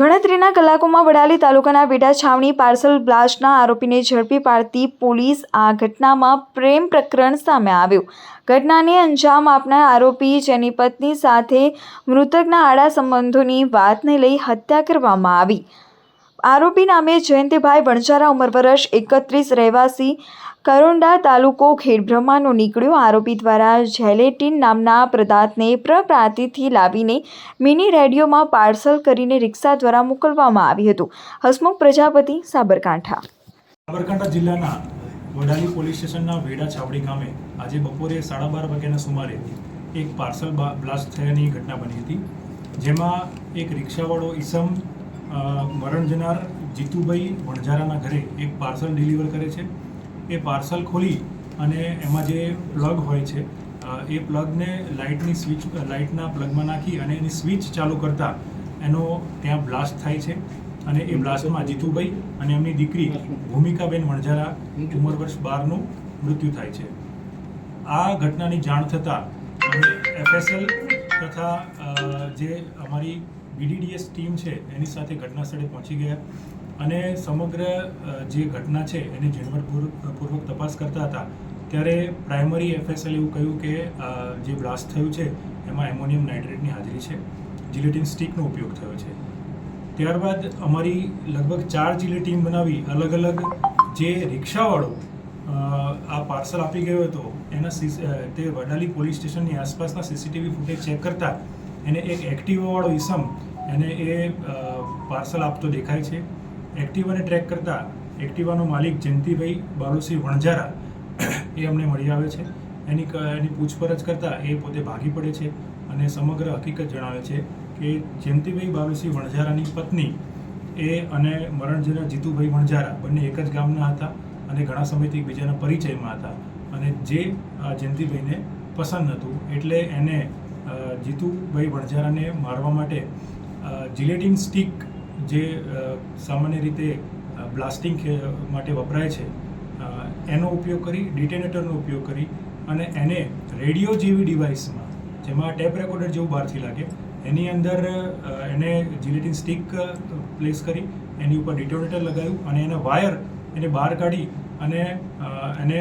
ગણતરીના કલાકોમાં વડાલી તાલુકાના બેડા છાવણી પાર્સલ બ્લાસ્ટના આરોપીને ઝડપી પાડતી પોલીસ આ ઘટનામાં પ્રેમ પ્રકરણ સામે આવ્યું. ઘટનાને અંજામ આપનાર આરોપી જેની પત્ની સાથે મૃતકના આડા સંબંધોની વાતને લઈ હત્યા કરવામાં આવી. આરોપી નામે જયંતિભાઈ વણજારા ઉંમર વર્ષ એકત્રીસ, રહેવાસી કરોંડા તાલુકો ખેડબ્રહ્માનો નીકળ્યો. આરોપી દ્વારા જેલેટીન નામના પદાર્થને પ્રપ્રાંતિથી લાવીને મિની રેડિયોમાં પાર્સલ કરીને રિક્ષા દ્વારા મોકલવામાં આવ્યું હતું. હસમુખ પ્રજાપતિ, સાબરકાંઠા. સાબરકાંઠા જિલ્લાના વડાલી પોલીસ સ્ટેશનના વેડા છાવડી ગામે આજે બપોરે સાડા બાર વાગ્યાના સુમારે એક પાર્સલ બ્લાસ્ટ થયાની ઘટના બની હતી, જેમાં એક રિક્ષાવાળો ઈસમ મરણ જનાર જીતુભાઈ વણઝારાના ઘરે એક પાર્સલ ડિલિવર કરે છે. એ પાર્સલ ખોલી અને એમાં જે પ્લગ હોય છે એ પ્લગને લાઇટની સ્વિચ, લાઇટના પ્લગમાં નાખી અને એની સ્વિચ ચાલુ કરતાં એનો ત્યાં બ્લાસ્ટ થાય છે અને એ બ્લાસ્ટમાં જીતુભાઈ અને એમની દીકરી ભૂમિકાબેન વણઝારા ઉંમર વર્ષ બારનું મૃત્યુ થાય છે. આ ઘટનાની જાણ થતાં અમે એફએસએલ તથા જે અમારી બીડીડીએસ ટીમ છે, એની સાથે ઘટના સ્થળે પહોંચી ગયા અને સમગ્ર જે ઘટના છે, એને ઝીણવટપૂર્વક તપાસ કરતા હતા. ત્યારે પ્રાઇમરી એફએસએલ એવું કહ્યું કે જે બ્લાસ્ટ થયું છે, એમાં એમોનિયમ નાઇટ્રેટની હાજરી છે. જિલેટિન સ્ટીકનો ઉપયોગ થયો છે. ત્યારબાદ અમારી લગભગ ચાર જિલ્લે ટીમ બનાવી અલગ અલગ જે રિક્ષાવાળો આ પાર્સલ આપી ગયો હતો, એના તે વડાલી પોલીસ સ્ટેશનની આસપાસના સીસીટીવી ફૂટેજ ચેક કરતા એને એક એક્ટિવાવાળો ઈસમ એને એ પાર્સલ આપતો દેખાય છે. એક્ટિવાને ટ્રેક કરતા એક્ટિવાનો માલિક જયંતિભાઈ બાલુસિંહ વણઝારા એ અમને મળી આવે છે. એની એની પૂછપરછ કરતાં એ પોતે ભાગી પડે છે અને સમગ્ર હકીકત જણાવે છે કે જયંતિભાઈ બાલુસિંહ વણઝારાની પત્ની એ અને મરણ જીતુભાઈ વણઝારા બંને એક જ ગામના હતા અને ઘણા સમયથી એકબીજાના પરિચયમાં હતા. અને જે જયંતિભાઈને પસંદ નહોતું એટલે એને જીતુભાઈ વણઝારાને મારવા માટે જિલેટિન સ્ટીક જે સામાન્ય રીતે બ્લાસ્ટિંગ માટે વપરાય છે એનો ઉપયોગ કરી ડિટેનેટરનો ઉપયોગ કરી અને એને રેડિયો જેવી ડિવાઇસમાં જેમાં ટેપ રેકોર્ડર જેવું બહારથી લાગે, એની અંદર એને જિલેટિન સ્ટીક પ્લેસ કરી, એની ઉપર ડિટોનેટર લગાવ્યું અને એના વાયર એને બહાર કાઢી અને એને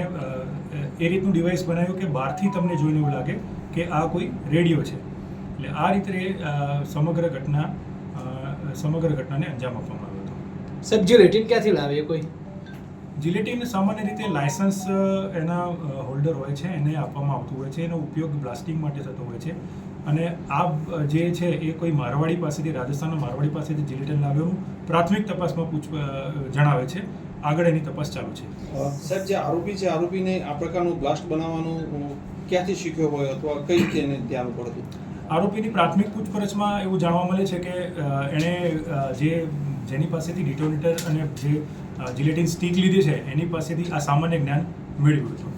એ રીતનું ડિવાઇસ બનાવ્યું કે બહારથી તમને જોઈને એવું લાગે કે આ કોઈ રેડિયો છે. એટલે આ રીતે સમગ્ર ઘટના સમગ્ર ઘટનાને અંજામ આપવામાં આવ્યો હતો. સર જે ક્યાંથી લાવે એ કોઈ? જિલેટીન સામાન્ય રીતે લાયસન્સ એના હોલ્ડર હોય છે એને આપવામાં આવતું હોય છે એનો ઉપયોગ બ્લાસ્ટિંગ માટે થતો હોય છે. અને આ જે છે એ કોઈ મારવાડી પાસેથી રાજસ્થાનના મારવાડી પાસેથી જિલેટીન લાવ્યોનું પ્રાથમિક તપાસમાં પૂછ જણાવે છે. આગળ એની તપાસ ચાલુ છે. સર જે આરોપી છે આરોપીને આ પ્રકારનું બ્લાસ્ટ બનાવવાનું ક્યાંથી શીખ્યો હોય અથવા કઈ રીતે એને ધ્યાન પડતું? આરોપીની પ્રાથમિક પૂછપરછમાં એવું જાણવા મળે છે કે એણે જે જેની પાસેથી ડિટોનેટર અને જે જિલેટિન સ્ટીક લીધી છે એની પાસેથી આ સામાન્ય જ્ઞાન મેળવ્યું હતું.